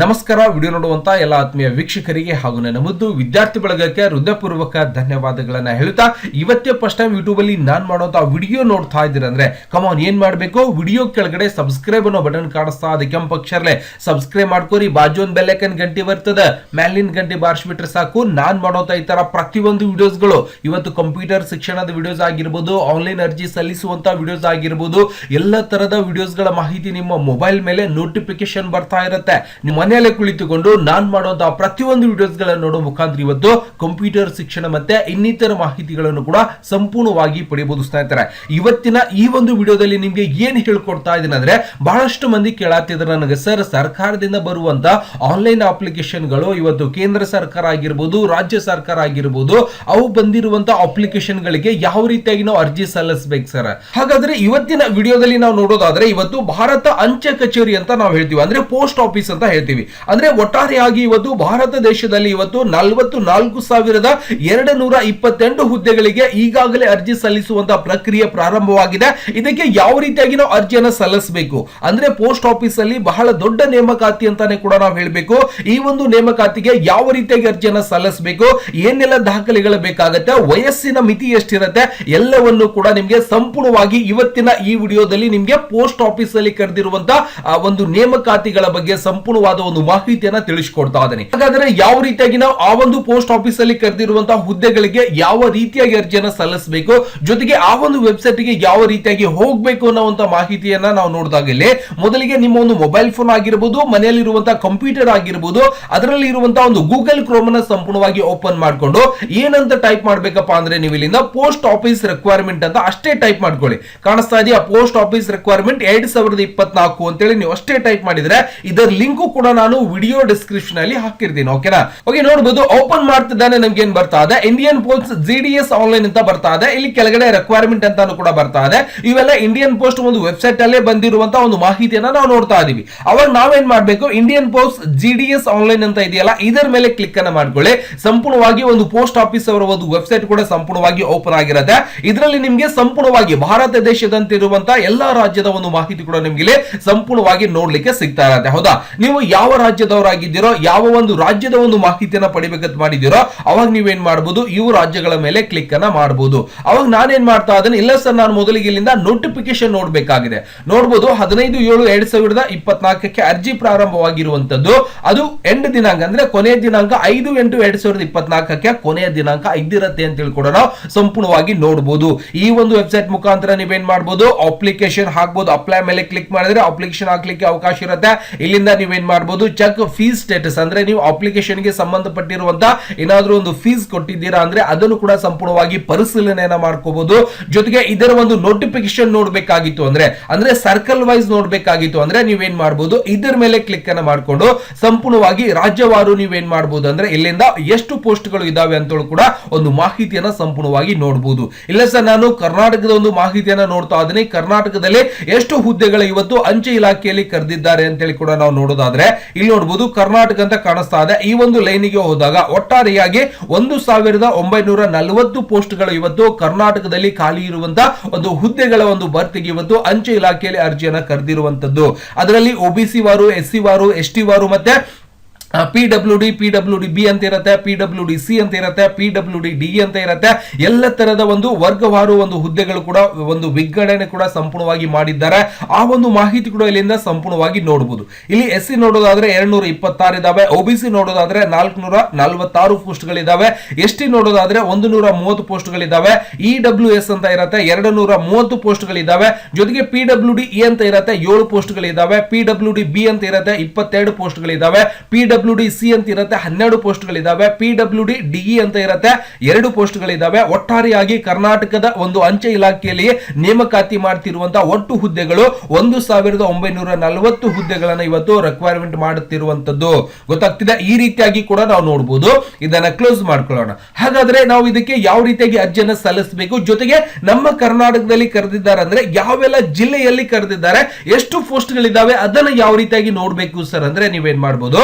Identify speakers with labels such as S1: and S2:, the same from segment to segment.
S1: ನಮಸ್ಕಾರ, ವಿಡಿಯೋ ನೋಡುವಂತ ಎಲ್ಲ ಆತ್ಮೀಯ ವೀಕ್ಷಕರಿಗೆ ಹಾಗೂ ನನ್ನ ಮುದ್ದು ವಿದ್ಯಾರ್ಥಿ ಬಳಗಕ್ಕೆ ಹೃದಯಪೂರ್ವಕ ಧನ್ಯವಾದಗಳನ್ನ ಹೇಳುತ್ತಾ, ಇವತ್ತೇ ಫಸ್ಟ್ ಟೈಮ್ ಯೂಟ್ಯೂಬ್ ಅಲ್ಲಿ ನಾನ್ ಮಾಡುವಂತ ವಿಡಿಯೋ ನೋಡ್ತಾ ಇದ್ದೀರ ಅಂದ್ರೆ ಕಮಾನ್ ಏನ್ ಮಾಡಬೇಕು? ವಿಡಿಯೋ ಕೆಳಗಡೆ ಸಬ್ಸ್ಕ್ರೈಬ್ ಅನ್ನೋ ಬಟನ್ ಕಾಣಿಸ್ತಾ ಅದಕ್ಕೆ ಕೆಂಪು ಅಕ್ಷರಲೆ ಸಬ್ಸ್ಕ್ರೈಬ್ ಮಾಡ್ಕೋರಿ, ಬಾಜು ಒಂದು ಬೆಲ್ಲೈಕನ್ ಗಂಟೆ ಬರ್ತದ. ಮ್ಯಾಲಿನ ಗಂಟೆ ಬಾರಿಸ್ಬಿಟ್ರೆ ಸಾಕು. ನಾನ್ ಮಾಡೋಂತ ಈ ತರ ಪ್ರತಿಯೊಂದು ವಿಡಿಯೋಸ್ಗಳು ಇವತ್ತು ಕಂಪ್ಯೂಟರ್ ಶಿಕ್ಷಣದ ವಿಡಿಯೋಸ್ ಆಗಿರ್ಬೋದು ಆನ್ಲೈನ್ ಅರ್ಜಿ ಸಲ್ಲಿಸುವಂತ ವಿಡಿಯೋಸ್ ಆಗಿರ್ಬೋದು, ಎಲ್ಲ ತರದ ವಿಡಿಯೋಸ್ಗಳ ಮಾಹಿತಿ ನಿಮ್ಮ ಮೊಬೈಲ್ ಮೇಲೆ ನೋಟಿಫಿಕೇಶನ್ ಬರ್ತಾ ಇರುತ್ತೆ. ನಿಮ್ಮ ಮನೆಯಲ್ಲೇ ಕುಳಿತುಕೊಂಡು ನಾನು ಮಾಡುವಂತಹ ಪ್ರತಿಯೊಂದು ವಿಡಿಯೋಸ್ ಗಳನ್ನ ನೋಡೋ ಮುಖಾಂತರ ಇವತ್ತು ಕಂಪ್ಯೂಟರ್ ಶಿಕ್ಷಣ ಮತ್ತೆ ಇನ್ನಿತರ ಮಾಹಿತಿಗಳನ್ನು ಕೂಡ ಸಂಪೂರ್ಣವಾಗಿ ಪಡೆಯಬಹುದು ಸ್ನೇಹಿತರೆ. ಇವತ್ತಿನ ಈ ಒಂದು ವಿಡಿಯೋದಲ್ಲಿ ನಿಮ್ಗೆ ಏನ್ ಹೇಳ್ಕೊಡ್ತಾ ಇದ್ದೀನಿ ಅಂದ್ರೆ ಬಹಳಷ್ಟು ಮಂದಿ ಕೇಳಾತಿದ್ರೆ ನನಗೆ, ಸರ್, ಸರ್ಕಾರದಿಂದ ಬರುವಂತ ಆನ್ಲೈನ್ ಅಪ್ಲಿಕೇಶನ್ಗಳು ಇವತ್ತು ಕೇಂದ್ರ ಸರ್ಕಾರ ಆಗಿರ್ಬೋದು, ರಾಜ್ಯ ಸರ್ಕಾರ ಆಗಿರ್ಬೋದು, ಅವು ಬಂದಿರುವಂತ ಅಪ್ಲಿಕೇಶನ್ಗಳಿಗೆ ಯಾವ ರೀತಿಯಾಗಿ ನಾವು ಅರ್ಜಿ ಸಲ್ಲಿಸಬೇಕು ಸರ್? ಹಾಗಾದ್ರೆ ಇವತ್ತಿನ ವಿಡಿಯೋದಲ್ಲಿ ನಾವು ನೋಡೋದಾದ್ರೆ ಇವತ್ತು ಭಾರತ ಅಂಚೆ ಕಚೇರಿ ಅಂತ ನಾವು ಹೇಳ್ತೀವಿ. ಅಂದ್ರೆ ಪೋಸ್ಟ್ ಆಫೀಸ್ ಅಂತ ಹೇಳ್ತೀವಿ. ಅಂದ್ರೆ ಒಟ್ಟಾರೆಯಾಗಿ ಇವತ್ತು ಭಾರತ ದೇಶದಲ್ಲಿ ಇವತ್ತು ನಲವತ್ತು ನಾಲ್ಕು ಸಾವಿರದ ಎರಡು ನೂರ ಇಪ್ಪತ್ತೆಂಟು ಹುದ್ದೆಗಳಿಗೆ ಈಗಾಗಲೇ ಅರ್ಜಿ ಸಲ್ಲಿಸುವಂತ ಪ್ರಕ್ರಿಯೆ ಪ್ರಾರಂಭವಾಗಿದೆ. ಇದಕ್ಕೆ ಯಾವ ರೀತಿಯಾಗಿ ನಾವು ಅರ್ಜಿಯನ್ನು ಸಲ್ಲಿಸಬೇಕು. ಅಂದ್ರೆ ಪೋಸ್ಟ್ ಆಫೀಸ್ ಅಲ್ಲಿ ಬಹಳ ದೊಡ್ಡ ನೇಮಕಾತಿ ಅಂತಾನೆ ಕೂಡ ನಾವು ಹೇಳಬೇಕು. ಈ ಒಂದು ನೇಮಕಾತಿಗೆ ಯಾವ ರೀತಿಯಾಗಿ ಅರ್ಜಿಯನ್ನು ಸಲ್ಲಿಸಬೇಕು, ಏನೆಲ್ಲ ದಾಖಲೆಗಳು ಬೇಕಾಗತ್ತೆ, ವಯಸ್ಸಿನ ಮಿತಿ ಎಷ್ಟಿರುತ್ತೆ, ಎಲ್ಲವನ್ನು ಕೂಡ ನಿಮಗೆ ಸಂಪೂರ್ಣವಾಗಿ ಇವತ್ತಿನ ಈ ವಿಡಿಯೋದಲ್ಲಿ ನಿಮಗೆ ಪೋಸ್ಟ್ ಆಫೀಸ್ ಅಲ್ಲಿ ಕರೆದಿರುವಂತಹ ಒಂದು ನೇಮಕಾತಿಗಳ ಬಗ್ಗೆ ಸಂಪೂರ್ಣವಾದ ಒಂದು ಮಾಹಿತಿಯನ್ನ ತಿಳಿಸಿಕೊಡ್ತಾ ಇದ್ದಾನೆ. ಹಾಗಾದ್ರೆ ಯಾವ ರೀತಿಯಾಗಿ ನಾವು ಆ ಒಂದು ಪೋಸ್ಟ್ ಆಫೀಸ್ ಅಲ್ಲಿ ಕರೆದಿರುವಂತಹ ಹುದ್ದೆಗಳಿಗೆ ಯಾವ ರೀತಿಯಾಗಿ ಅರ್ಜಿಯನ್ನ ಸಲ್ಲಿಸಬೇಕು, ಜೊತೆಗೆ ಆ ಒಂದು ವೆಬ್ಸೈಟ್ಗೆ ಯಾವ ರೀತಿಯಾಗಿ ಹೋಗ್ಬೇಕು ಅನ್ನುವಂತ ಮಾಹಿತಿಯನ್ನ ನಾವು ನೋಡಿದಾಗ ಇಲ್ಲಿ ಮೊದಲಿಗೆ ನಿಮ್ಮ ಒಂದು ಮೊಬೈಲ್ ಫೋನ್ ಆಗಿರಬಹುದು ಮನೆಯಲ್ಲಿರುವಂತಹ ಕಂಪ್ಯೂಟರ್ ಆಗಿರಬಹುದು ಅದರಲ್ಲಿ ಇರುವಂತಹ ಒಂದು ಗೂಗಲ್ ಕ್ರೋಮ್ ಅನ್ನ ಸಂಪೂರ್ಣವಾಗಿ ಓಪನ್ ಮಾಡ್ಕೊಂಡು ಏನಂತ ಟೈಪ್ ಮಾಡ್ಬೇಕಪ್ಪ ಅಂದ್ರೆ ನೀವು ಇಲ್ಲಿಂದ ಪೋಸ್ಟ್ ಆಫೀಸ್ ರಿಕ್ವೈರ್ಮೆಂಟ್ ಅಂತ ಅಷ್ಟೇ ಟೈಪ್ ಮಾಡ್ಕೊಳ್ಳಿ. ಕಾಣಿಸ್ತಾ ಇದೆಯಾ? ಪೋಸ್ಟ್ ಆಫೀಸ್ ರಿಕ್ವೈರ್ಮೆಂಟ್ ಎರಡ್ ಸಾವಿರದ ಇಪ್ಪತ್ನಾಲ್ಕು ಅಂತೇಳಿ ನೀವು ಅಷ್ಟೇ ಟೈಪ್ ಮಾಡಿದ್ರೆ ಇದರ ಲಿಂಕು ಕೂಡ ನಾನು ವಿಡಿಯೋ ಡಿಸ್ಕ್ರಿಪ್ಷನ್ ಅಲ್ಲಿ ಹಾಕಿರ್ತೀನಿ ಓಕೆನಾ ಓಕೆ ನೋಡಬಹುದು ಓಪನ್ ಮಾಡ್ತಿದ್ದಾನೆ ನಮ್ಗೆ ಏನ್ ಬರ್ತಾ ಇದೆ. Indian post G D S online ಅಂತ ಬರ್ತಾ ಇದೆ. ಇಲ್ಲಿ ಕೆಳಗಡೆ ರಿಕ್ವೈರ್ಮೆಂಟ್ ಅಂತಾನು ಕೂಡ ಬರ್ತಾ ಇದೆ. ಇವೆಲ್ಲ ಇಂಡಿಯನ್ ಪೋಸ್ಟ್ ಒಂದು ವೆಬ್ಸೈಟ್ ಅಲ್ಲೇ ಬಂದಿರುವಂತ ಒಂದು ಮಾಹಿತಿಯನ್ನ ನಾವು ನೋಡ್ತಾ ಇದೀವಿ. ಅವಾಗ ನಾವೇನ್ ಮಾಡ್ಬೇಕು? Indian post G D S online ಅಂತ ಇದೆಯಲ್ಲ, ಇದರ ಮೇಲೆ ಕ್ಲಿಕ್ ಅನ್ನ ಮಾಡ್ಕೊಳ್ಳಿ. ಸಂಪೂರ್ಣವಾಗಿ ಒಂದು ಪೋಸ್ಟ್ ಆಫೀಸ್ ಅವರ ಒಂದು ವೆಬ್ಸೈಟ್ ಕೂಡ ಸಂಪೂರ್ಣವಾಗಿ ಓಪನ್ ಆಗಿರುತ್ತೆ. ಇದರಲ್ಲಿ ನಿಮ್ಗೆ ಸಂಪೂರ್ಣವಾಗಿ ಭಾರತ ದೇಶದಂತಿರುವಂತಹ ಎಲ್ಲಾ ರಾಜ್ಯದ ಒಂದು ಮಾಹಿತಿ ಕೂಡ ನಿಮ್ಗೆ ಸಂಪೂರ್ಣವಾಗಿ ನೋಡ್ಲಿಕ್ಕೆ ಸಿಗ್ತಾ ಇರತ್ತೆ. ಹೌದಾ? ನೀವು ರಾಜ್ಯದವರಾಗಿದ್ದೀರೋ, ಯಾವ ಒಂದು ರಾಜ್ಯದ ಒಂದು ಮಾಹಿತಿಯನ್ನ ಪಡಿಬೇಕಂತ ಮಾಡಿದ್ದೀರೋ, ಅವಾಗ ನೀವೇನ್ ಮಾಡಬಹುದು ಇವು ರಾಜ್ಯಗಳ ಮೇಲೆ ಕ್ಲಿಕ್ ಅನ್ನ ಮಾಡಬಹುದು ಅವಾಗ ನಾನೇನ್ ಮಾಡ್ತಾ ಇದ್ದೇನೆ, ಇಲ್ಲ ಸರ್, ನಾನು ಮೊದಲಿಗೆ ಇಲ್ಲಿಂದ ನೋಟಿಫಿಕೇಶನ್ ನೋಡಬೇಕಾಗಿದೆ. ನೋಡಬಹುದು ಹದಿನೈದು, ಏಳು, ಎರಡ್ ಸಾವಿರದ ಇಪ್ಪತ್ನಾಲ್ಕಕ್ಕೆ ಅರ್ಜಿ ಪ್ರಾರಂಭವಾಗಿರುವಂತದ್ದು ಅದು ಎಂಡ್ ದಿನಾಂಕ, ಅಂದ್ರೆ ಕೊನೆಯ ದಿನಾಂಕ ಐದು, ಎಂಟು, ಎರಡ್ ಸಾವಿರದ ಇಪ್ಪತ್ನಾಲ್ಕಕ್ಕೆ ಕೊನೆಯ ದಿನಾಂಕ ಇದ್ದಿರತ್ತೆ ಅಂತ ಕೂಡ ನಾವು ಸಂಪೂರ್ಣವಾಗಿ ನೋಡಬಹುದು ಈ ಒಂದು ವೆಬ್ಸೈಟ್ ಮುಖಾಂತರ ನೀವೇನ್ ಮಾಡಬಹುದು ಅಪ್ಲಿಕೇಶನ್ ಹಾಕಬಹುದು ಅಪ್ಲೈ ಮೇಲೆ ಕ್ಲಿಕ್ ಮಾಡಿದ್ರೆ ಅಪ್ಲಿಕೇಶನ್ ಹಾಕ್ಲಿಕ್ಕೆ ಅವಕಾಶ ಇರುತ್ತೆ. ಇಲ್ಲಿಂದ ನೀವೇನ್ ಮಾಡಬಹುದು ಚೆಕ್ ಫೀಸ್ ಸ್ಟೇಟಸ್ ಅಂದ್ರೆ ನೀವು ಅಪ್ಲಿಕೇಶನ್ಗೆ ಏನಾದರೂ ಒಂದು ಫೀಸ್ ಕೊಟ್ಟಿದ್ದೀರಾ ಅಂದ್ರೆ ಅದನ್ನು ಕೂಡ ಸಂಪೂರ್ಣವಾಗಿ ಪರಿಶೀಲನೆಯನ್ನ ಮಾಡ್ಕೋಬಹುದು. ಜೊತೆಗೆ ಇದರ ಒಂದು ನೋಟಿಫಿಕೇಶನ್ ನೋಡಬೇಕಾಗಿತ್ತು ಅಂದ್ರೆ ಅಂದ್ರೆ ಸರ್ಕಲ್ ವೈಸ್ ನೋಡಬೇಕಾಗಿತ್ತು ಅಂದ್ರೆ ನೀವೇನ್ ಮಾಡಬಹುದು ಇದರ ಮೇಲೆ ಕ್ಲಿಕ್ ಅನ್ನ ಮಾಡಿಕೊಂಡು ಸಂಪೂರ್ಣವಾಗಿ ರಾಜ್ಯವಾರು ನೀವೇನ್ ಮಾಡಬಹುದು ಅಂದ್ರೆ ಇಲ್ಲಿಂದ ಎಷ್ಟು ಪೋಸ್ಟ್ಗಳು ಇದಾವೆ ಅಂತ ಕೂಡ ಒಂದು ಮಾಹಿತಿಯನ್ನ ಸಂಪೂರ್ಣವಾಗಿ ನೋಡಬಹುದು ಇಲ್ಲ ಸರ್, ನಾನು ಕರ್ನಾಟಕದ ಒಂದು ಮಾಹಿತಿಯನ್ನ ನೋಡ್ತಾ ಇದ್ದೀನಿ. ಕರ್ನಾಟಕದಲ್ಲಿ ಎಷ್ಟು ಹುದ್ದೆಗಳು ಇವತ್ತು ಅಂಚೆ ಇಲಾಖೆಯಲ್ಲಿ ಕರೆದಿದ್ದಾರೆ ಅಂತೇಳಿ ಕೂಡ ನಾವು ನೋಡೋದಾದ್ರೆ ಇಲ್ಲಿ ನೋಡಬಹುದು ಕರ್ನಾಟಕ ಅಂತ ಕಾಣಿಸ್ತಾ ಇದೆ. ಈ ಒಂದು ಲೈನಿಗೆ ಹೋದಾಗ ಒಟ್ಟಾರೆಯಾಗಿ ಒಂದು ಸಾವಿರದ ಒಂಬೈನೂರ ನಲವತ್ತು ಪೋಸ್ಟ್ಗಳು ಇವತ್ತು ಕರ್ನಾಟಕದಲ್ಲಿ ಖಾಲಿ ಇರುವಂತಹ ಒಂದು ಹುದ್ದೆಗಳ ಒಂದು ಭರ್ತಿಗೆ ಇವತ್ತು ಅಂಚೆ ಇಲಾಖೆಯಲ್ಲಿ ಅರ್ಜಿಯನ್ನ ಕರೆದಿರುವಂತದ್ದು. ಅದರಲ್ಲಿ ಒಬಿಸಿ ವಾರು, ಎಸ್ ಸಿ ವಾರು, ಎಸ್ ಟಿ ವಾರು ಮತ್ತೆ P W D P W D B ಅಂತ ಇರುತ್ತೆ ಪಿ ಡಬ್ಲ್ಯೂ ಡಿ ಸಿ ಅಂತ ಇರುತ್ತೆ ಪಿ ಡಬ್ಲ್ಯೂ ಡಿ ಡಿ ಅಂತ ಇರುತ್ತೆ. ಎಲ್ಲ ತರದ ಒಂದು ವರ್ಗವಾರು ಒಂದು ಹುದ್ದೆಗಳು ಕೂಡ, ಒಂದು ವಿಂಗಡಣೆ ಕೂಡ ಸಂಪೂರ್ಣವಾಗಿ ಮಾಡಿದ್ದಾರೆ. ಆ ಒಂದು ಮಾಹಿತಿ ಕೂಡ ಇಲ್ಲಿಂದ ಸಂಪೂರ್ಣವಾಗಿ ನೋಡಬಹುದು ಇಲ್ಲಿ ಎಸ್ ಸಿ ನೋಡೋದಾದ್ರೆ ಎರಡ್ನೂರ ಇಪ್ಪತ್ತಾರು ಇದಾವೆ. ಒಬಿಸಿ ನೋಡೋದಾದ್ರೆ ನಾಲ್ಕುನೂರ ನಲವತ್ತಾರು ಪೋಸ್ಟ್ಗಳಿದಾವೆ. ಎಸ್ ಟಿ ನೋಡೋದಾದ್ರೆ ಒಂದು ನೂರ ಮೂವತ್ತು ಪೋಸ್ಟ್ಗಳಿದಾವೆ. ಇ ಡಬ್ಲ್ಯೂ ಎಸ್ ಅಂತ ಇರುತ್ತೆ ಎರಡು ನೂರ ಮೂವತ್ತು ಪೋಸ್ಟ್ಗಳಿದಾವೆ. ಜೊತೆಗೆ ಪಿ ಡಬ್ಲ್ಯೂ ಡಿ ಇ ಅಂತ ಇರುತ್ತೆ, ಏಳು ಪೋಸ್ಟ್ಗಳಿದಾವೆ. ಪಿ ಡಬ್ಲ್ಯೂ ಡಿ ಬಿ ಅಂತ ಇರುತ್ತೆ, ಇಪ್ಪತ್ತೆರಡು ಪೋಸ್ಟ್ಗಳಿದಾವೆ. ಪಿ ಡಿ ಸಿ ಅಂತ ಇರುತ್ತೆ, ಹನ್ನೆರಡು ಪೋಸ್ಟ್ಗಳಿದ್ದಾವೆ ಪಿ ಡಬ್ಲ್ಯೂ ಡಿ ಡಿಇ ಅಂತ ಇರುತ್ತೆ, ಎರಡು ಪೋಸ್ಟ್ಗಳಿದ್ದಾವೆ ಒಟ್ಟಾರೆಯಾಗಿ ಕರ್ನಾಟಕದ ಒಂದು ಅಂಚೆ ಇಲಾಖೆಯಲ್ಲಿ ನೇಮಕಾತಿ ಮಾಡ್ತಿರುವಂತಹ ಒಟ್ಟು ಹುದ್ದೆಗಳು ಒಂದು ಸಾವಿರದ ಒಂಬೈನೂರ ನಲವತ್ತು ಹುದ್ದೆಗಳನ್ನ ಇವತ್ತು ರಿಕ್ವೈರ್ಮೆಂಟ್ ಮಾಡುತ್ತಿರುವಂತದ್ದು. ಗೊತ್ತಾಗ್ತಿದೆ? ಈ ರೀತಿಯಾಗಿ ಕೂಡ ನಾವು ನೋಡಬಹುದು ಇದನ್ನ ಕ್ಲೋಸ್ ಮಾಡ್ಕೊಳ್ಳೋಣ. ಹಾಗಾದ್ರೆ ನಾವು ಇದಕ್ಕೆ ಯಾವ ರೀತಿಯಾಗಿ ಅರ್ಜಿಯನ್ನ ಸಲ್ಲಿಸಬೇಕು? ಜೊತೆಗೆ ನಮ್ಮ ಕರ್ನಾಟಕದಲ್ಲಿ ಕರೆದಿದ್ದಾರೆ ಅಂದ್ರೆ ಯಾವೆಲ್ಲ ಜಿಲ್ಲೆಯಲ್ಲಿ ಕರೆದಿದ್ದಾರೆ? ಎಷ್ಟು ಪೋಸ್ಟ್ಗಳಿದ್ದಾವೆ ಅದನ್ನ ಯಾವ ರೀತಿಯಾಗಿ ನೋಡಬೇಕು ಸರ್? ಅಂದ್ರೆ ನೀವೇನ್ ಮಾಡ್ಬೋದು?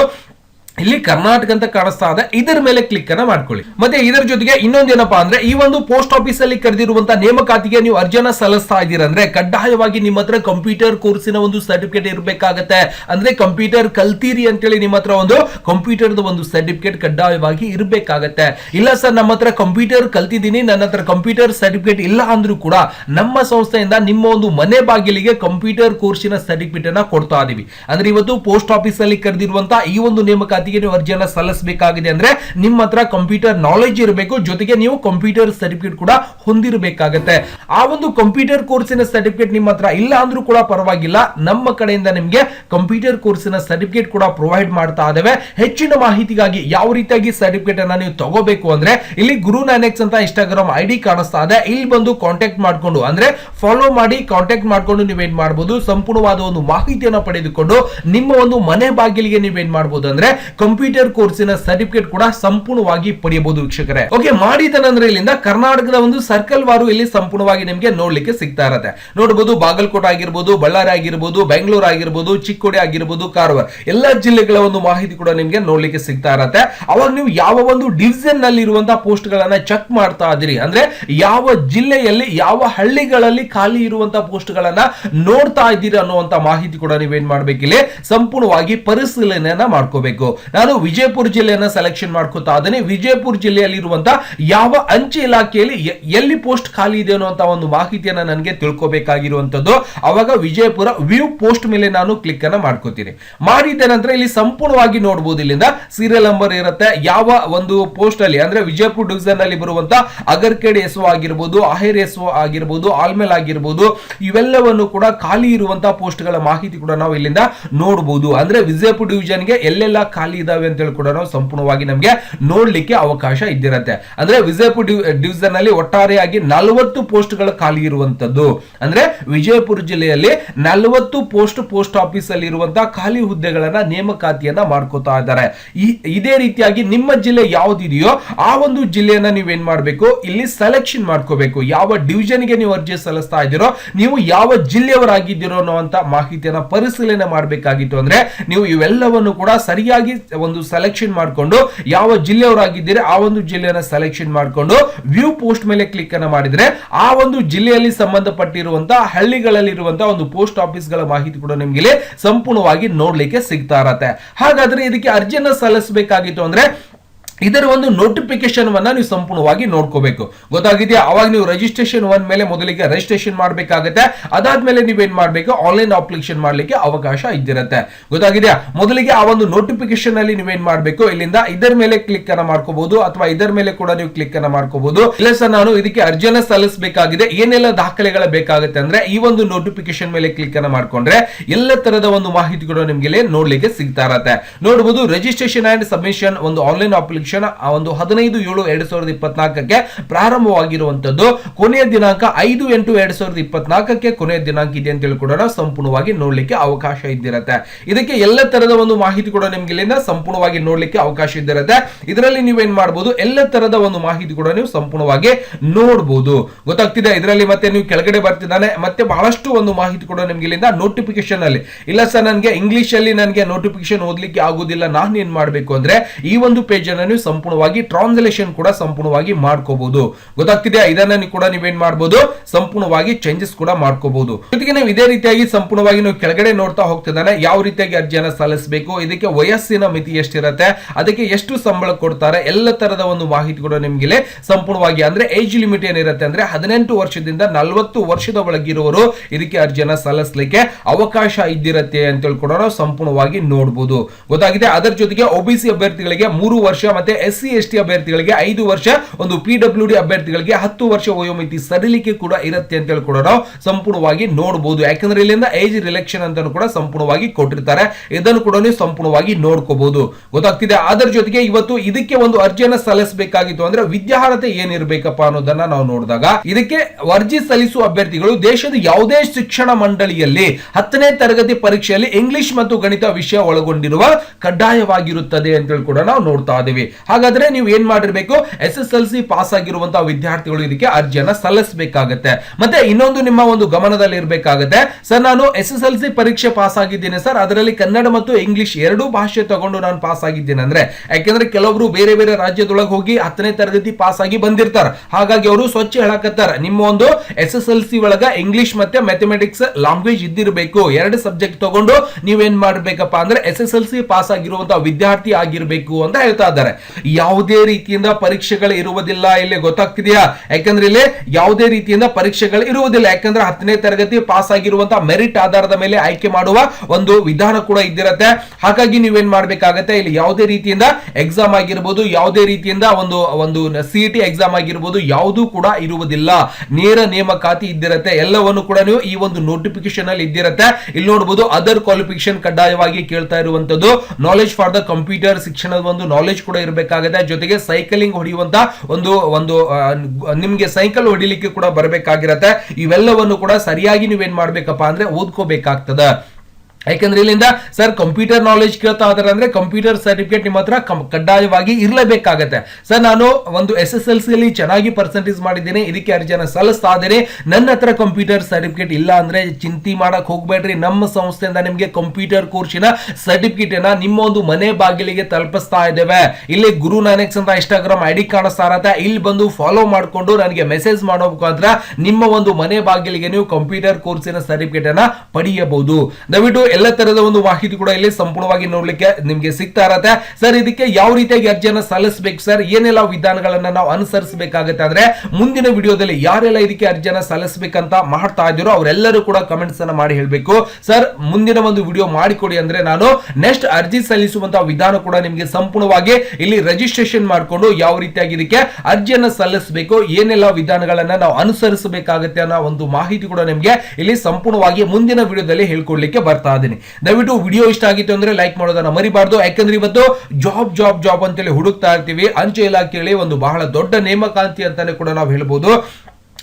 S1: ಇಲ್ಲಿ ಕರ್ನಾಟಕ ಅಂತ ಕಾಣಿಸ್ತಾ ಇದೆ. ಇದರ ಮೇಲೆ ಕ್ಲಿಕ್ ಅನ್ನ ಮಾಡ್ಕೊಳ್ಳಿ. ಮತ್ತೆ ಇದರ ಜೊತೆಗೆ ಇನ್ನೊಂದೇನಪ್ಪಾ ಅಂದ್ರೆ ಈ ಒಂದು ಪೋಸ್ಟ್ ಆಫೀಸ್ ಅಲ್ಲಿ ಕರೆದಿರುವಂತಹ ನೇಮಕಾತಿಗೆ ನೀವು ಅರ್ಜಿಯನ್ನ ಸಲ್ಲಿಸ್ತಾ ಇದ್ದೀರಾ ಅಂದ್ರೆ ಕಡ್ಡಾಯವಾಗಿ ನಿಮ್ಮ ಹತ್ರ ಕಂಪ್ಯೂಟರ್ ಕೋರ್ಸಿನ ಒಂದು ಸರ್ಟಿಫಿಕೇಟ್ ಇರಬೇಕಾಗತ್ತೆ. ಅಂದ್ರೆ ಕಂಪ್ಯೂಟರ್ ಕಲ್ತೀರಿ ಅಂತೇಳಿ ನಿಮ್ಮ ಹತ್ರ ಒಂದು ಕಂಪ್ಯೂಟರ್ ಒಂದು ಸರ್ಟಿಫಿಕೇಟ್ ಕಡ್ಡಾಯವಾಗಿ ಇರಬೇಕಾಗತ್ತೆ. ಇಲ್ಲ ಸರ್ ನಮ್ಮ ಹತ್ರ ಕಂಪ್ಯೂಟರ್ ಕಲ್ತಿದ್ದೀನಿ, ನನ್ನ ಹತ್ರ ಕಂಪ್ಯೂಟರ್ ಸರ್ಟಿಫಿಕೇಟ್ ಇಲ್ಲ ಅಂದ್ರೂ ಕೂಡ ನಮ್ಮ ಸಂಸ್ಥೆಯಿಂದ ನಿಮ್ಮ ಒಂದು ಮನೆ ಬಾಗಿಲಿಗೆ ಕಂಪ್ಯೂಟರ್ ಕೋರ್ಸಿನ ಸರ್ಟಿಫಿಕೇಟ್ ಅನ್ನ ಕೊಡ್ತಾ ಇದೀವಿ. ಅಂದ್ರೆ ಇವತ್ತು ಪೋಸ್ಟ್ ಆಫೀಸ್ ಅಲ್ಲಿ ಕರೆದಿರುವಂತಹ ಈ ಒಂದು ನೇಮಕಾತಿಗೆ ನೀವು ಅರ್ಜಿಯನ್ನು ಸಲ್ಲಿಸಬೇಕಾಗಿದೆ ಅಂದ್ರೆ ನಿಮ್ಮ ಹತ್ರ ಕಂಪ್ಯೂಟರ್ ನಾಲೆಜ್ ಇರಬೇಕು, ಜೊತೆಗೆ ನೀವು ಕಂಪ್ಯೂಟರ್ ಸರ್ಟಿಫಿಕೇಟ್ ಕೂಡ ಹೊಂದಿರಬೇಕಾಗತ್ತೆ. ಆ ಒಂದು ಕಂಪ್ಯೂಟರ್ ಕೋರ್ಸಿನ ಸರ್ಟಿಫಿಕೇಟ್ ನಿಮ್ಮ ಹತ್ರ ಇಲ್ಲ ಅಂದ್ರೂ ಕೂಡ ಪರವಾಗಿಲ್ಲ. ನಮ್ಮ ಕಡೆಯಿಂದ ನಿಮಗೆ ಕಂಪ್ಯೂಟರ್ ಕೋರ್ಸಿನ ಸರ್ಟಿಫಿಕೇಟ್ ಕೂಡ ಪ್ರೊವೈಡ್ ಮಾಡ್ತಾ ಇದ್ದೇವೆ. ಹೆಚ್ಚಿನ ಮಾಹಿತಿಗಾಗಿ ಯಾವ ರೀತಿಯಾಗಿ ಸರ್ಟಿಫಿಕೇಟ್ ಅನ್ನ ನೀವು ತಗೋಬೇಕು ಅಂದ್ರೆ, ಇಲ್ಲಿ ಗುರು ನಾನೆಕ್ಸ್ ಅಂತ ಇನ್ಸ್ಟಾಗ್ರಾಮ್ ಐ ಡಿ ಕಾಣಿಸ್ತಾ ಇದೆ. ಇಲ್ಲಿ ಬಂದು ಕಾಂಟ್ಯಾಕ್ಟ್ ಮಾಡಿಕೊಂಡು, ಅಂದ್ರೆ ಫಾಲೋ ಮಾಡಿ ಕಾಂಟ್ಯಾಕ್ಟ್ ಮಾಡ್ಕೊಂಡು ನೀವೇನ್ ಮಾಡಬಹುದು ಸಂಪೂರ್ಣವಾದ ಒಂದು ಮಾಹಿತಿಯನ್ನು ಪಡೆದುಕೊಂಡು ನಿಮ್ಮ ಒಂದು ಮನೆ ಬಾಗಿಲಿಗೆ ನೀವೇನ್ ಮಾಡಬಹುದು ಅಂದ್ರೆ ಕಂಪ್ಯೂಟರ್ ಕೋರ್ಸಿನ ಸರ್ಟಿಫಿಕೇಟ್ ಕೂಡ ಸಂಪೂರ್ಣವಾಗಿ ಪಡೆಯಬಹುದು ವೀಕ್ಷಕರೇ. ಓಕೆ ಮಾಡಿದನಂದ್ರೆ ಇಲ್ಲಿಂದ ಕರ್ನಾಟಕದ ಒಂದು ಸರ್ಕಲ್ ವಾರು ಇಲ್ಲಿ ಸಂಪೂರ್ಣವಾಗಿ ನಿಮಗೆ ನೋಡ್ಲಿಕ್ಕೆ ಸಿಗ್ತಾ ಇರತ್ತೆ. ನೋಡಬಹುದು ಬಾಗಲಕೋಟೆ ಆಗಿರ್ಬೋದು, ಬಳ್ಳಾರಿ ಆಗಿರ್ಬೋದು, ಬೆಂಗಳೂರು ಆಗಿರ್ಬೋದು, ಚಿಕ್ಕೋಡಿ ಆಗಿರ್ಬೋದು, ಕಾರವಾರ. ಎಲ್ಲಾ ಜಿಲ್ಲೆಗಳ ಒಂದು ಮಾಹಿತಿ ಕೂಡ ನಿಮಗೆ ನೋಡ್ಲಿಕ್ಕೆ ಸಿಗ್ತಾ ಇರತ್ತೆ. ಅವಾಗ ನೀವು ಯಾವ ಒಂದು ಡಿವಿಷನ್ನಲ್ಲಿ ಇರುವಂತಹ ಪೋಸ್ಟ್ ಗಳನ್ನ ಚೆಕ್ ಮಾಡ್ತಾ ಇದ್ದೀರಿ ಅಂದ್ರೆ ಯಾವ ಜಿಲ್ಲೆಯಲ್ಲಿ, ಯಾವ ಹಳ್ಳಿಗಳಲ್ಲಿ ಖಾಲಿ ಇರುವಂತಹ ಪೋಸ್ಟ್ ಗಳನ್ನ ನೋಡ್ತಾ ಇದ್ದೀರಿ ಅನ್ನುವಂತ ಮಾಹಿತಿ ಕೂಡ ನೀವೇನ್ ಮಾಡ್ಬೇಕು ಇಲ್ಲಿ ಸಂಪೂರ್ಣವಾಗಿ ಪರಿಶೀಲನೆಯನ್ನ ಮಾಡ್ಕೋಬೇಕು. ನಾನು ವಿಜಯಪುರ ಜಿಲ್ಲೆಯನ್ನ ಸೆಲೆಕ್ಷನ್ ಮಾಡ್ಕೋತಾ ಇದ್ದೇನೆ. ವಿಜಯಪುರ ಜಿಲ್ಲೆಯಲ್ಲಿ ಇರುವಂತಹ ಯಾವ ಅಂಚೆ ಇಲಾಖೆಯಲ್ಲಿ ಎಲ್ಲಿ ಪೋಸ್ಟ್ ಖಾಲಿ ಇದೆ ಅನ್ನುವಂತ ಒಂದು ಮಾಹಿತಿಯನ್ನ ನನಗೆ ತಿಳ್ಕೋಬೇಕಾಗಿರುವಂತದ್ದು. ಅವಾಗ ವಿಜಯಪುರ ವ್ಯೂ ಪೋಸ್ಟ್ ಮೇಲೆ ನಾನು ಕ್ಲಿಕ್ ಅನ್ನ ಮಾಡ್ಕೋತೀನಿ. ಮಾಡಿದ ನಂತರ ಇಲ್ಲಿ ಸಂಪೂರ್ಣವಾಗಿ ನೋಡಬಹುದು ಇಲ್ಲಿಂದ ಸೀರಿಯಲ್ ನಂಬರ್ ಇರುತ್ತೆ. ಯಾವ ಒಂದು ಪೋಸ್ಟ್ ಅಲ್ಲಿ, ಅಂದ್ರೆ ವಿಜಯಪುರ ಡಿವಿಷನ್ ಅಲ್ಲಿ ಬರುವಂತ ಅಗರ್ಕೆಡ್ ಎಸ್ಒ ಆಗಿರ್ಬೋದು ಅಹೇರ್ ಎಸ್ ಆಗಿರ್ಬೋದು, ಆಲ್ಮೇಲ್ ಆಗಿರ್ಬೋದು, ಇವೆಲ್ಲವನ್ನು ಕೂಡ ಖಾಲಿ ಇರುವಂತಹ ಪೋಸ್ಟ್ಗಳ ಮಾಹಿತಿ ಕೂಡ ನಾವು ಇಲ್ಲಿಂದ ನೋಡಬಹುದು ಅಂದ್ರೆ ವಿಜಯಪುರ ಡಿವಿಷನ್ಗೆ ಎಲ್ಲೆಲ್ಲ ಖಾಲಿ ಇದಾವೆ ಅಂತ ಹೇಳಿ ಕೂಡ ನಾವು ಸಂಪೂರ್ಣವಾಗಿ ನಮಗೆ ನೋಡ್ಲಿಕ್ಕೆ ಅವಕಾಶ ಇದ್ದಿರತ್ತೆ. ಅಂದ್ರೆ ವಿಜಯಪುರ ಡಿವಿಷನ್ ಅಲ್ಲಿ ಒಟ್ಟಾರೆಯಾಗಿ ನಲವತ್ತು ಪೋಸ್ಟ್ಗಳು ಖಾಲಿ ಇರುವಂತದ್ದು. ಅಂದ್ರೆ ವಿಜಯಪುರ ಜಿಲ್ಲೆಯಲ್ಲಿ ನಲವತ್ತು ಪೋಸ್ಟ್ ಪೋಸ್ಟ್ ಆಫೀಸ್ ಅಲ್ಲಿ ಇರುವಂತಹ ಖಾಲಿ ಹುದ್ದೆಗಳನ್ನ ನೇಮಕಾತಿಯನ್ನ ಮಾಡ್ಕೋತಾ ಇದ್ದಾರೆ. ಇದೇ ರೀತಿಯಾಗಿ ನಿಮ್ಮ ಜಿಲ್ಲೆ ಯಾವ್ದಿದೆಯೋ ಆ ಒಂದು ಜಿಲ್ಲೆಯನ್ನ ನೀವೇನ್ ಮಾಡ್ಬೇಕು? ಇಲ್ಲಿ ಸೆಲೆಕ್ಷನ್ ಮಾಡ್ಕೋಬೇಕು. ಯಾವ ಡಿವಿಷನ್ಗೆ ನೀವು ಅರ್ಜಿ ಸಲ್ಲಿಸ್ತಾ ಇದ್ದೀರೋ, ನೀವು ಯಾವ ಜಿಲ್ಲೆಯವರಾಗಿದ್ದೀರೋ ಅನ್ನುವಂತ ಮಾಹಿತಿಯನ್ನ ಪರಿಶೀಲನೆ ಮಾಡಬೇಕಾಗಿತ್ತು ಅಂದ್ರೆ ನೀವು ಇವೆಲ್ಲವನ್ನು ಕೂಡ ಸರಿಯಾಗಿ ಒಂದು ಸೆಲೆಕ್ಷನ್ ಮಾಡಿಕೊಂಡು ಯಾವ ಜಿಲ್ಲೆಯವರಾಗಿದ್ದೀರಿ ಆ ಒಂದು ಜಿಲ್ಲೆಯನ್ನ ಸೆಲೆಕ್ಷನ್ ಮಾಡಿಕೊಂಡು ವ್ಯೂ ಪೋಸ್ಟ್ ಮೇಲೆ ಕ್ಲಿಕ್ ಅನ್ನ ಮಾಡಿದ್ರೆ ಆ ಒಂದು ಜಿಲ್ಲೆಯಲ್ಲಿ ಸಂಬಂಧಪಟ್ಟಿರುವಂತಹ ಹಳ್ಳಿಗಳಲ್ಲಿರುವಂತಹ ಒಂದು ಪೋಸ್ಟ್ ಆಫೀಸ್ಗಳ ಮಾಹಿತಿ ಕೂಡ ನಿಮ್ಗೆ ಸಂಪೂರ್ಣವಾಗಿ ನೋಡ್ಲಿಕ್ಕೆ ಸಿಗ್ತಾ ಇರತ್ತೆ. ಹಾಗಾದ್ರೆ ಇದಕ್ಕೆ ಅರ್ಜಿಯನ್ನ ಸಲ್ಲಿಸಬೇಕಾಗಿತ್ತು ಅಂದ್ರೆ ಇದರ ಒಂದು ನೋಟಿಫಿಕೇಶನ್ ವನ್ನ ನೀವು ಸಂಪೂರ್ಣವಾಗಿ ನೋಡ್ಕೋಬೇಕು. ಗೊತ್ತಾಗಿದೆಯಾ? ಅವಾಗ ನೀವು ರಿಜಿಸ್ಟ್ರೇಷನ್ ಒನ್ ಮೇಲೆ ಮೊದಲಿಗೆ ರಿಜಿಸ್ಟ್ರೇಷನ್ ಮಾಡಬೇಕಾಗುತ್ತೆ. ಅದಾದ್ಮೇಲೆ ನೀವೇನ್ ಮಾಡಬೇಕು? ಆನ್ಲೈನ್ ಅಪ್ಲಿಕೇಶನ್ ಮಾಡ್ಲಿಕ್ಕೆ ಅವಕಾಶ ಇದ್ದಿರುತ್ತೆ. ಗೊತ್ತಾಗಿದೆಯಾ? ಮೊದಲಿಗೆ ಆ ಒಂದು ನೋಟಿಫಿಕೇಶನ್ ಅಲ್ಲಿ ನೀವೇನ್ ಮಾಡಬೇಕು? ಇಲ್ಲಿಂದ ಇದರ ಮೇಲೆ ಕ್ಲಿಕ್ ಅನ್ನ ಮಾಡ್ಕೋಬಹುದು ಅಥವಾ ಇದರ ಮೇಲೆ ಕೂಡ ನೀವು ಕ್ಲಿಕ್ ಅನ್ನ ಮಾಡ್ಕೋಬಹುದು ಇಲ್ಲ ಸರ್, ನಾನು ಇದಕ್ಕೆ ಅರ್ಜಿಯನ್ನ ಸಲ್ಲಿಸಬೇಕಾಗಿದೆ. ಏನೆಲ್ಲ ದಾಖಲೆಗಳ ಬೇಕಾಗುತ್ತೆ ಅಂದ್ರೆ ಈ ಒಂದು ನೋಟಿಫಿಕೇಶನ್ ಮೇಲೆ ಕ್ಲಿಕ್ ಅನ್ನ ಮಾಡ್ಕೊಂಡ್ರೆ ಎಲ್ಲ ತರದ ಒಂದು ಮಾಹಿತಿ ಕೂಡ ನಿಮ್ಗೆ ನೋಡ್ಲಿಕ್ಕೆ ಸಿಗ್ತಾ ಇರತ್ತೆ. ನೋಡಬಹುದು ರಿಜಿಸ್ಟ್ರೇಷನ್ ಅಂಡ್ ಸಬ್ಮಿಷನ್ ಒಂದು ಆನ್ಲೈನ್ ಅಪ್ಲಿಕೇಶನ್ ಆ ಒಂದು ಹದಿನೈದು ಏಳು ಎರಡು ಸಾವಿರದ ಇಪ್ಪತ್ನಾಲ್ಕಕ್ಕೆ ಪ್ರಾರಂಭವಾಗಿರುವಂತದ್ದು ಕೊನೆಯ ದಿನಾಂಕ ಐದು ಎಂಟು ಎರಡ್ ಸಾವಿರದ ಇಪ್ಪತ್ನಾಲ್ಕಕ್ಕೆ ಕೊನೆಯ ದಿನಾಂಕ ಇದೆ ಅಂತ ಹೇಳಿ ಕೂಡ ನಾವು ಸಂಪೂರ್ಣವಾಗಿ ನೋಡ್ಲಿಕ್ಕೆ ಅವಕಾಶ ಇದ್ದಿರತ್ತೆ. ಇದಕ್ಕೆ ಎಲ್ಲ ತರದ ಒಂದು ಮಾಹಿತಿ ಕೂಡ ನಿಮ್ಗೆ ಇಲ್ಲಿಂದ ಸಂಪೂರ್ಣವಾಗಿ ನೋಡ್ಲಿಕ್ಕೆ ಅವಕಾಶ ಇದ್ದಿರತ್ತೆ. ಇದರಲ್ಲಿ ನೀವೇನ್ ಮಾಡಬಹುದು ಎಲ್ಲ ತರದ ಒಂದು ಮಾಹಿತಿ ಕೂಡ ನೀವು ಸಂಪೂರ್ಣವಾಗಿ ನೋಡಬಹುದು ಗೊತ್ತಾಗ್ತಿದೆ? ಇದರಲ್ಲಿ ಮತ್ತೆ ನೀವು ಕೆಳಗಡೆ ಬರ್ತಿದ್ದಾನೆ. ಮತ್ತೆ ಬಹಳಷ್ಟು ಒಂದು ಮಾಹಿತಿ ಕೂಡ ನಿಮ್ಗೆ ಇಲ್ಲಿಂದ ನೋಟಿಫಿಕೇಶನ್ ಅಲ್ಲಿ. ಇಲ್ಲ ಸರ್, ನನಗೆ ಇಂಗ್ಲಿಷ್ ಅಲ್ಲಿ ನನಗೆ ನೋಟಿಫಿಕೇಶನ್ ಓದ್ಲಿಕ್ಕೆ ಆಗುದಿಲ್ಲ. ನಾನು ಏನ್ ಮಾಡಬೇಕು ಅಂದ್ರೆ, ಈ ಒಂದು ಪೇಜ್ ಅನ್ನ ಸಂಪೂರ್ಣವಾಗಿ ಟ್ರಾನ್ಸ್ಲೇಷನ್ ಕೂಡ ಸಂಪೂರ್ಣವಾಗಿ ಮಾಡ್ಕೋಬಹುದು ಗೊತ್ತಾಗ್ತಿದೆ ಇದನ್ನ ಕೂಡ ನೀವೇನ್ ಮಾಡಬಹುದು ಸಂಪೂರ್ಣವಾಗಿ ಚೇಂಜಸ್ ಕೂಡ ಮಾಡ್ಕೋಬಹುದು ಜೊತೆಗೆ ನೀವು ಇದೇ ರೀತಿಯಾಗಿ ಸಂಪೂರ್ಣವಾಗಿ ನೀವು ಕೆಳಗಡೆ ನೋಡ್ತಾ ಹೋಗ್ತಿದ್ದಾನೆ. ಯಾವ ರೀತಿಯಾಗಿ ಅರ್ಜಿಯನ್ನ ಸಲ್ಲಿಸಬೇಕು? ಇದಕ್ಕೆ ವಯಸ್ಸಿನ ಮಿತಿ ಎಷ್ಟಿರುತ್ತೆ? ಅದಕ್ಕೆ ಎಷ್ಟು ಸಂಬಳ ಕೊಡ್ತಾರೆ? ಎಲ್ಲ ತರದ ಒಂದು ಮಾಹಿತಿ ಕೂಡ ನಿಮ್ಗೆ ಸಂಪೂರ್ಣವಾಗಿ ಅಂದ್ರೆ ಏಜ್ ಲಿಮಿಟ್ ಏನಿರುತ್ತೆ ಅಂದ್ರೆ ಹದಿನೆಂಟು ವರ್ಷದಿಂದ ನಲವತ್ತು ವರ್ಷದ ಒಳಗಿರುವವರು ಇದಕ್ಕೆ ಅರ್ಜಿಯನ್ನ ಸಲ್ಲಿಸಲಿಕ್ಕೆ ಅವಕಾಶ ಇದ್ದಿರತ್ತೆ ಅಂತ ಕೂಡ ನಾವು ಸಂಪೂರ್ಣವಾಗಿ ನೋಡಬಹುದು ಗೊತ್ತಾಗಿದೆ? ಅದರ ಜೊತೆಗೆ ಒಬಿಸಿ ಅಭ್ಯರ್ಥಿಗಳಿಗೆ ಮೂರು ವರ್ಷ ಮತ್ತೆ ಎಸ್ ಸಿ ಎಸ್ ಟಿ ಅಭ್ಯರ್ಥಿಗಳಿಗೆ ಐದು ವರ್ಷ, ಒಂದು ಪಿ ಡಬ್ಲ್ಯೂ ಡಿ ಅಭ್ಯರ್ಥಿಗಳಿಗೆ ಹತ್ತು ವರ್ಷ ವಯೋಮಿತಿ ಸಡಿಲಿಕೆ ಕೂಡ ಇರುತ್ತೆ ಅಂತ ಹೇಳಿ ಕೂಡ ನಾವು ಸಂಪೂರ್ಣವಾಗಿ ನೋಡಬಹುದು ಯಾಕಂದ್ರೆ ಇಲ್ಲಿಂದ ಏಜ್ ರಿಲೆಕ್ಷನ್ ಅಂತ ಕೂಡ ಸಂಪೂರ್ಣವಾಗಿ ಕೊಟ್ಟಿರ್ತಾರೆ. ಇದನ್ನು ಕೂಡ ಸಂಪೂರ್ಣವಾಗಿ ನೋಡ್ಕೋಬಹುದು ಗೊತ್ತಾಗ್ತಿದೆ? ಅದರ ಜೊತೆಗೆ ಇವತ್ತು ಇದಕ್ಕೆ ಒಂದು ಅರ್ಜಿಯನ್ನು ಸಲ್ಲಿಸಬೇಕಾಗಿತ್ತು ಅಂದ್ರೆ ವಿದ್ಯಾರ್ಹತೆ ಏನಿರಬೇಕಪ್ಪ ಅನ್ನೋದನ್ನ ನಾವು ನೋಡಿದಾಗ, ಇದಕ್ಕೆ ಅರ್ಜಿ ಸಲ್ಲಿಸುವ ಅಭ್ಯರ್ಥಿಗಳು ದೇಶದ ಯಾವುದೇ ಶಿಕ್ಷಣ ಮಂಡಳಿಯಲ್ಲಿ ಹತ್ತನೇ ತರಗತಿ ಪರೀಕ್ಷೆಯಲ್ಲಿ ಇಂಗ್ಲಿಷ್ ಮತ್ತು ಗಣಿತ ವಿಷಯ ಒಳಗೊಂಡಿರುವ ಕಡ್ಡಾಯವಾಗಿರುತ್ತದೆ ಅಂತ ಹೇಳಿ ಕೂಡ ನಾವು ನೋಡ್ತಾ ಇದ್ದೀವಿ. ಹಾಗಾದ್ರೆ ನೀವು ಏನ್ ಮಾಡಿರ್ಬೇಕು? S S L C pass ಆಗಿರುವಂತಹ ವಿದ್ಯಾರ್ಥಿಗಳು ಇದಕ್ಕೆ ಅರ್ಜಿಯನ್ನ ಸಲ್ಲಿಸಬೇಕಾಗತ್ತೆ. ಮತ್ತೆ ಇನ್ನೊಂದು ನಿಮ್ಮ ಒಂದು ಗಮನದಲ್ಲಿ ಇರಬೇಕಾಗುತ್ತೆ. ಸರ್, ನಾನು ಎಸ್ ಎಸ್ ಎಲ್ ಸಿ ಪರೀಕ್ಷೆ ಪಾಸ್ ಆಗಿದ್ದೇನೆ ಸರ್. ಅದರಲ್ಲಿ ಕನ್ನಡ ಮತ್ತು ಇಂಗ್ಲಿಷ್ ಎರಡೂ ಭಾಷೆ ತಗೊಂಡು ನಾನು ಪಾಸ್ ಆಗಿದ್ದೇನೆ ಅಂದ್ರೆ, ಯಾಕೆಂದ್ರೆ ಕೆಲವೊಬ್ರು ಬೇರೆ ಬೇರೆ ರಾಜ್ಯದೊಳಗೆ ಹೋಗಿ ಹತ್ತನೇ ತರಗತಿ ಪಾಸ್ ಆಗಿ ಬಂದಿರ್ತಾರೆ. ಹಾಗಾಗಿ ಅವರು ಸ್ವಚ್ಛ ಹೇಳಕತ್ತಾರೆ. ನಿಮ್ಮ ಒಂದು ಎಸ್ ಎಸ್ ಎಲ್ ಸಿ ಒಳಗ ಇಂಗ್ಲಿಷ್ ಮತ್ತೆ ಮ್ಯಾಥಮೆಟಿಕ್ಸ್ ಲ್ಯಾಂಗ್ವೇಜ್ ಇದ್ದಿರಬೇಕು. ಎರಡು ಸಬ್ಜೆಕ್ಟ್ ತಗೊಂಡು ನೀವೇನ್ ಮಾಡ್ಬೇಕಪ್ಪ ಅಂದ್ರೆ S S L C pass ಆಗಿರುವಂತಹ ವಿದ್ಯಾರ್ಥಿ ಆಗಿರ್ಬೇಕು ಅಂತ ಹೇಳ್ತಾ ಇದ್ದಾರೆ. ಯಾವುದೇ ರೀತಿಯಿಂದ ಪರೀಕ್ಷೆಗಳು ಇರುವುದಿಲ್ಲ. ಇಲ್ಲಿ ಗೊತ್ತಾಗ್ತಿದೆಯಾ? ಯಾಕಂದ್ರೆ ಇಲ್ಲಿ ಯಾವುದೇ ರೀತಿಯಿಂದ ಪರೀಕ್ಷೆಗಳು ಇರುವುದಿಲ್ಲ. ಯಾಕಂದ್ರೆ ಹತ್ತನೇ ತರಗತಿ ಪಾಸ್ ಆಗಿರುವಂತಹ ಮೆರಿಟ್ ಆಧಾರದ ಮೇಲೆ ಆಯ್ಕೆ ಮಾಡುವ ಒಂದು ವಿಧಾನ ಕೂಡ ಇದ್ದಿರತ್ತೆ. ಹಾಗಾಗಿ ನೀವೇನ್ ಮಾಡ್ಬೇಕಾಗತ್ತೆ? ಇಲ್ಲಿ ಯಾವುದೇ ರೀತಿಯಿಂದ ಎಕ್ಸಾಮ್ ಆಗಿರ್ಬೋದು, ಯಾವುದೇ ರೀತಿಯಿಂದ ಒಂದು ಒಂದು ಸಿಇಟಿ ಎಕ್ಸಾಮ್ ಆಗಿರ್ಬೋದು, ಯಾವುದು ಕೂಡ ಇರುವುದಿಲ್ಲ. ನೇರ ನೇಮಕಾತಿ ಇದ್ದಿರತ್ತೆ. ಎಲ್ಲವನ್ನು ಕೂಡ ನೀವು ಈ ಒಂದು ನೋಟಿಫಿಕೇಶನ್ ಅಲ್ಲಿ ಇದ್ದಿರತ್ತೆ. ಇಲ್ಲಿ ನೋಡಬಹುದು ಅದರ್ ಕ್ವಾಲಿಫಿಕೇಶನ್ ಕಡ್ಡಾಯವಾಗಿ ಕೇಳ್ತಾ ಇರುವಂತದ್ದು ನಾಲೆಜ್ ಫಾರ್ ದ ಕಂಪ್ಯೂಟರ್ ಶಿಕ್ಷಣದ ಒಂದು ನಾಲೆಜ್ ಕೂಡ ಇರಬೇಕಾಗಿದೆ ಜೊತೆಗೆ ಸೈಕಲಿಂಗ್ ಹೊಡೆಯುವಂತ ಒಂದು ಒಂದು ನಿಮ್ಗೆ ಸೈಕಲ್ ಹೊಡಿಲಿಕ್ಕೆ ಕೂಡ ಬರಬೇಕಾಗಿರತ್ತೆ. ಇವೆಲ್ಲವನ್ನು ಕೂಡ ಸರಿಯಾಗಿ ನೀವೇನ್ ಮಾಡ್ಬೇಕಪ್ಪ ಅಂದ್ರೆ ಓದ್ಕೋಬೇಕಾಗ್ತದ. ಯಾಕಂದ್ರೆ ಇಲ್ಲಿಂದ, ಸರ್ ಕಂಪ್ಯೂಟರ್ ನಾಲೆಜ್ ಕೇಳ್ತಾ ಇದಾರೆ ಅಂದ್ರೆ ಕಂಪ್ಯೂಟರ್ ಸರ್ಟಿಫಿಕೇಟ್ ನಿಮ್ಮ ಹತ್ರ ಕಡ್ಡಾಯವಾಗಿ ಇರಲೇಬೇಕಾಗತ್ತೆ. ಸರ್, ನಾನು ಒಂದು ಎಸ್ ಎಸ್ ಎಲ್ ಸಿ ಅಲ್ಲಿ ಚೆನ್ನಾಗಿ ಪರ್ಸೆಂಟೇಜ್ ಮಾಡಿದ್ದೇನೆ. ಇದಕ್ಕೆ ಅರ್ಜಿಯನ್ನು ಸಲ್ಲಿಸ್ತಾ ಇದ್ದೀನಿ. ನನ್ನ ಹತ್ರ ಕಂಪ್ಯೂಟರ್ ಸರ್ಟಿಫಿಕೇಟ್ ಇಲ್ಲ ಅಂದ್ರೆ ಚಿಂತೆ ಮಾಡಕ್ ಹೋಗ್ಬೇಡ್ರಿ. ನಮ್ಮ ಸಂಸ್ಥೆಯಿಂದ ನಿಮಗೆ ಕಂಪ್ಯೂಟರ್ ಕೋರ್ಸಿನ ಸರ್ಟಿಫಿಕೇಟ್ ಅನ್ನ ನಿಮ್ಮ ಒಂದು ಮನೆ ಬಾಗಿಲಿಗೆ ತಲುಪಿಸ್ತಾ ಇದ್ದೇವೆ. ಇಲ್ಲಿ ಗುರು ನಾನೇಕ್ಸ್ ಅಂತ ಇನ್ಸ್ಟಾಗ್ರಾಮ್ ಐಡಿ ಕಾಣಿಸ್ತಾ ಇರತ್ತೆ. ಇಲ್ಲಿ ಬಂದು ಫಾಲೋ ಮಾಡಿಕೊಂಡು ನನಗೆ ಮೆಸೇಜ್ ಮಾಡೋ ಮುಖಾಂತರ ನಿಮ್ಮ ಒಂದು ಮನೆ ಬಾಗಿಲಿಗೆ ನೀವು ಕಂಪ್ಯೂಟರ್ ಕೋರ್ಸಿನ ಸರ್ಟಿಫಿಕೇಟ್ ಅನ್ನ ಪಡೆಯಬಹುದು. ದಯವಿಟ್ಟು ಎಲ್ಲ ತರದ ಒಂದು ಮಾಹಿತಿ ಕೂಡ ಇಲ್ಲಿ ಸಂಪೂರ್ಣವಾಗಿ ನೋಡ್ಲಿಕ್ಕೆ ನಿಮ್ಗೆ ಸಿಗ್ತಾ ಇರತ್ತೆ. ಸರ್, ಇದಕ್ಕೆ ಯಾವ ರೀತಿಯಾಗಿ ಅರ್ಜಿಯನ್ನು ಸಲ್ಲಿಸಬೇಕು ಸರ್? ಏನೆಲ್ಲ ವಿಧಾನಗಳನ್ನ ನಾವು ಅನುಸರಿಸಬೇಕಾಗತ್ತೆ? ಅಂದ್ರೆ ಮುಂದಿನ ವಿಡಿಯೋದಲ್ಲಿ ಯಾರೆಲ್ಲ ಇದಕ್ಕೆ ಅರ್ಜಿಯನ್ನ ಸಲ್ಲಿಸಬೇಕಂತ ಮಾಡ್ತಾ ಇದ್ದೀರೋ ಅವರೆಲ್ಲರೂ ಕೂಡ ಕಮೆಂಟ್ಸ್ ಅನ್ನ ಮಾಡಿ ಹೇಳಬೇಕು. ಸರ್, ಮುಂದಿನ ಒಂದು ವಿಡಿಯೋ ಮಾಡಿಕೊಡಿ ಅಂದ್ರೆ ನಾನು ನೆಕ್ಸ್ಟ್ ಅರ್ಜಿ ಸಲ್ಲಿಸುವಂತಹ ವಿಧಾನ ಕೂಡ ನಿಮ್ಗೆ ಸಂಪೂರ್ಣವಾಗಿ ಇಲ್ಲಿ ರಿಜಿಸ್ಟ್ರೇಷನ್ ಮಾಡಿಕೊಂಡು ಯಾವ ರೀತಿಯಾಗಿ ಇದಕ್ಕೆ ಅರ್ಜಿಯನ್ನ ಸಲ್ಲಿಸಬೇಕು, ಏನೆಲ್ಲ ವಿಧಾನಗಳನ್ನ ನಾವು ಅನುಸರಿಸಬೇಕಾಗತ್ತೆ ಅನ್ನೋ ಒಂದು ಮಾಹಿತಿ ಕೂಡ ನಿಮ್ಗೆ ಇಲ್ಲಿ ಸಂಪೂರ್ಣವಾಗಿ ಮುಂದಿನ ವಿಡಿಯೋದಲ್ಲಿ ಹೇಳ್ಕೊಡ್ಲಿಕ್ಕೆ ಬರ್ತಾ ದಯವಿಟ್ಟು ವಿಡಿಯೋ ಇಷ್ಟ ಆಗಿತ್ತು ಅಂದ್ರೆ ಲೈಕ್ ಮಾಡೋದನ್ನ ಮರಿಬಾರ್ದು. ಯಾಕಂದ್ರೆ ಇವತ್ತು ಜಾಬ್ ಜಾಬ್ ಜಾಬ್ ಅಂತೇಳಿ ಹುಡುಕ್ತಾ ಇರ್ತೀವಿ. ಅಂಚೆ ಇಲಾಖೆಯಲ್ಲಿ ಒಂದು ಬಹಳ ದೊಡ್ಡ ನೇಮಕಾಂತಿ ಅಂತಾನೆ ಕೂಡ ನಾವು ಹೇಳ್ಬೋದು.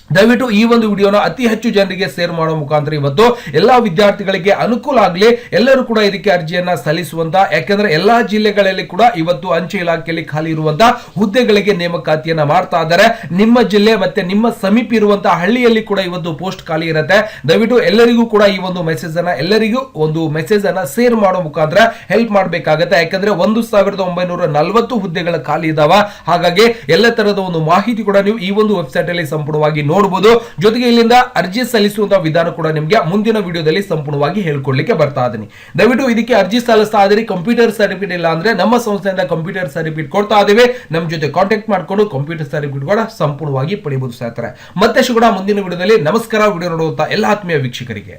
S1: ದಯವಿಟ್ಟು ಈ ಒಂದು ವಿಡಿಯೋನ ಅತಿ ಹೆಚ್ಚು ಜನರಿಗೆ ಶೇರ್ ಮಾಡೋ ಮುಖಾಂತರ ಇವತ್ತು ಎಲ್ಲಾ ವಿದ್ಯಾರ್ಥಿಗಳಿಗೆ ಅನುಕೂಲ ಆಗಲಿ, ಎಲ್ಲರೂ ಕೂಡ ಇದಕ್ಕೆ ಅರ್ಜಿಯನ್ನ ಸಲ್ಲಿಸುವಂತ, ಯಾಕಂದ್ರೆ ಎಲ್ಲಾ ಜಿಲ್ಲೆಗಳಲ್ಲಿ ಕೂಡ ಇವತ್ತು ಅಂಚೆ ಇಲಾಖೆಯಲ್ಲಿ ಖಾಲಿ ಇರುವಂತ ಹುದ್ದೆಗಳಿಗೆ ನೇಮಕಾತಿಯನ್ನ ಮಾಡ್ತಾ ಇದ್ದಾರೆ. ನಿಮ್ಮ ಜಿಲ್ಲೆ ಮತ್ತೆ ನಿಮ್ಮ ಸಮೀಪ ಇರುವಂತಹ ಹಳ್ಳಿಯಲ್ಲಿ ಕೂಡ ಇವತ್ತು ಪೋಸ್ಟ್ ಖಾಲಿ ಇರುತ್ತೆ. ದಯವಿಟ್ಟು ಎಲ್ಲರಿಗೂ ಕೂಡ ಈ ಒಂದು ಮೆಸೇಜ್ ಅನ್ನ, ಎಲ್ಲರಿಗೂ ಒಂದು ಮೆಸೇಜ್ ಅನ್ನ ಶೇರ್ ಮಾಡೋ ಮುಖಾಂತರ ಹೆಲ್ಪ್ ಮಾಡಬೇಕಾಗತ್ತೆ. ಯಾಕಂದ್ರೆ ಒಂದು ಸಾವಿರದ ಒಂಬೈನೂರ ನಲವತ್ತು ಹುದ್ದೆಗಳ ಖಾಲಿ ಇದಾವ. ಹಾಗಾಗಿ ಎಲ್ಲ ತರಹದ ಒಂದು ಮಾಹಿತಿ ಕೂಡ ನೀವು ಈ ಒಂದು ವೆಬ್ಸೈಟ್ ಅಲ್ಲಿ ಸಂಪೂರ್ಣವಾಗಿ ನೋಡಬಹುದು ಜೊತೆಗೆ ಇಲ್ಲಿಂದ ಅರ್ಜಿ ಸಲ್ಲಿಸುವಂತಹ ವಿಧಾನ ಕೂಡ ನಿಮಗೆ ಮುಂದಿನ ವಿಡಿಯೋದಲ್ಲಿ ಸಂಪೂರ್ಣವಾಗಿ ಹೇಳ್ಕೊಡ್ಲಿಕ್ಕೆ ಬರ್ತಾ ಇದೀನಿ. ದಯವಿಟ್ಟು ಇದಕ್ಕೆ ಅರ್ಜಿ ಸಲ್ಲಿಸ್ತಾ ಇದ್ರೆ ಕಂಪ್ಯೂಟರ್ ಸರ್ಟಿಫಿಕೇಟ್ ಇಲ್ಲ ಅಂದ್ರೆ ನಮ್ಮ ಸಂಸ್ಥೆಯಿಂದ ಕಂಪ್ಯೂಟರ್ ಸರ್ಟಿಫಿಕೇಟ್ ಕೊಡ್ತಾ ಇದ್ದೀವಿ ನಮ್ಮ ಜೊತೆ ಕಾಂಟ್ಯಾಕ್ಟ್ ಮಾಡಿಕೊಂಡು ಕಂಪ್ಯೂಟರ್ ಸರ್ಟಿಫಿಕೇಟ್ ಕೂಡ ಸಂಪೂರ್ಣವಾಗಿ ಪಡೆಯಬಹುದು ಸ್ನೇಹಿತರೆ. ಮತ್ತೆ ಕೂಡ ಮುಂದಿನ ವಿಡಿಯೋದಲ್ಲಿ ನಮಸ್ಕಾರ. ವಿಡಿಯೋ ನೋಡುವಂತ ಎಲ್ಲ ಆತ್ಮೀಯ ವೀಕ್ಷಕರಿಗೆ.